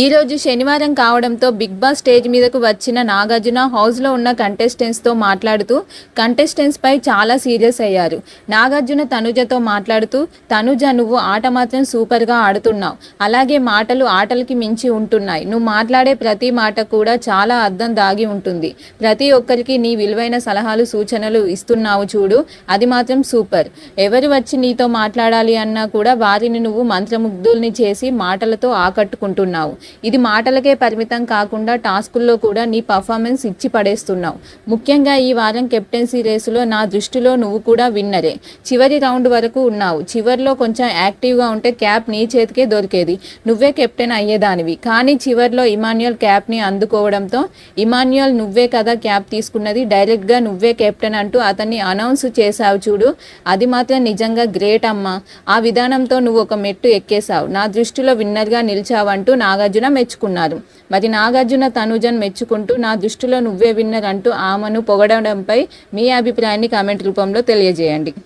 ఈరోజు శనివారం కావడంతో బిగ్ బాస్ స్టేజ్ మీదకు వచ్చిన నాగార్జున హౌస్లో ఉన్న కంటెస్టెంట్స్తో మాట్లాడుతూ కంటెస్టెంట్స్ పై చాలా సీరియస్ అయ్యారు. నాగార్జున తనుజతో మాట్లాడుతూ తనుజ నువ్వు ఆట మాత్రం సూపర్గా ఆడుతున్నావు. అలాగే మాటలు ఆటలకి మించి ఉంటున్నాయి. నువ్వు మాట్లాడే ప్రతి మాట కూడా చాలా అర్థం దాగి ఉంటుంది. ప్రతి ఒక్కరికి నీ విలువైన సలహాలు సూచనలు ఇస్తున్నావు చూడు. అది మాత్రం సూపర్ ఎవరు వచ్చి నీతో మాట్లాడాలి అన్నా కూడా వారిని నువ్వు మంత్రముగ్ధుల్ని చేసి మాటలతో ఆకట్టుకుంటున్నావు. ఇది మాటలకే పరిమితం కాకుండా టాస్కుల్లో కూడా నీ పర్ఫార్మెన్స్ ఇచ్చి పడేస్తున్నావు. ముఖ్యంగా ఈ వారం కెప్టెన్సీ రేసులో నా దృష్టిలో నువ్వు కూడా విన్నరే. చివరి రౌండ్ వరకు ఉన్నావు. చివర్లో కొంచెం యాక్టివ్గా ఉంటే క్యాప్ నీ చేతికే దొరికేది. నువ్వే కెప్టెన్ అయ్యేదానివి. కానీ చివరిలో ఇమాన్యుయల్ క్యాప్ని అందుకోవడంతో ఇమాన్యుయల్ నువ్వే కదా క్యాప్ తీసుకున్నది. డైరెక్ట్గా నువ్వే కెప్టెన్ అంటూ అతన్ని అనౌన్స్ చేశావు చూడు. అది మాత్రం నిజంగా గ్రేట్ అమ్మా. ఆ విధానంతో నువ్వు ఒక మెట్టు ఎక్కేశావు. నా దృష్టిలో విన్నర్గా నిలిచావంటూ నాగార్జున మెచ్చుకున్నారు. మరి నాగార్జున తనుజన్ మెచ్చుకుంటూ నా దృష్టిలో నువ్వే విన్నర్ అంటూ ఆమెను పొగడడంపై మీ అభిప్రాయాన్ని కామెంట్ రూపంలో తెలియజేయండి.